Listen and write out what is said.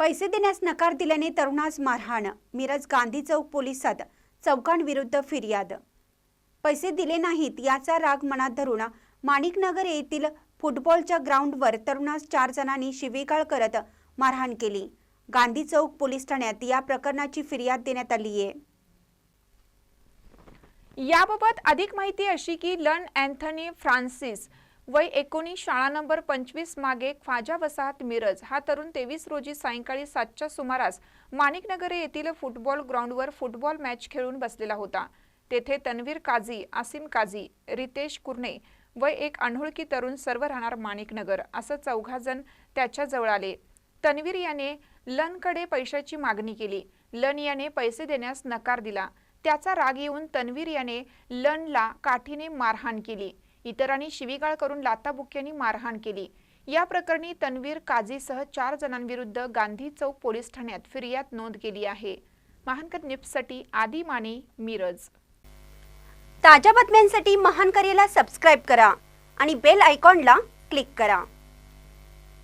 पैसे देण्यास नकार दिल्याने तरुणास मारहाण. मिरज गांधी चौक पोलिसात चौकांविरुद्ध फिर्याद. पैसे दिले नाहीत याचा राग मनात धरून माणिकनगर येथील फुटबॉलच्या ग्राउंडवर तरुणास चार जणांनी शिवीगाळ करत मारहाण केली. गांधी चौक पोलीस ठाण्यात या प्रकरणाची फिर्याद देण्यात आली आहे. याबाबत अधिक माहिती अशी की लन अँथनी फ्रान्सिस वय एकोणीस शाळा नंबर पंचवीस मागे ख्वाजा वसाहत मिरज. हा तरुण तेवीस रोजी सायंकाळी सातच्या सुमारास माणिकनगर येथील फुटबॉल ग्राउंडवर फुटबॉल मॅच खेळून बसलेला होता. तेथे तन्वीर काझी आसिम काझी रितेश कुर्णे व एक अनोळखी तरुण सर्व राहणार माणिकनगर. असं चौघाजण त्याच्याजवळ आले. तन्वीर याने लनकडे पैशाची मागणी केली. लन याने पैसे देण्यास नकार दिला. त्याचा राग येऊन तन्वीर याने लनला काठीने मारहाण केली. इतरांनी शिवीगाळ करून लाताबुक्यांनी मारहाण केली. या प्रकरणी तन्वीर काझीसह चार जणांविरुद्ध गांधी चौक पोलीस ठाण्यात फिर्याद नोंद केली आहे. महानकर निप्ससाठी आदी माने मिरज. ताज्या बातम्यांसाठी महानकरेला सबस्क्राईब करा आणि बेल आयकॉनला क्लिक करा.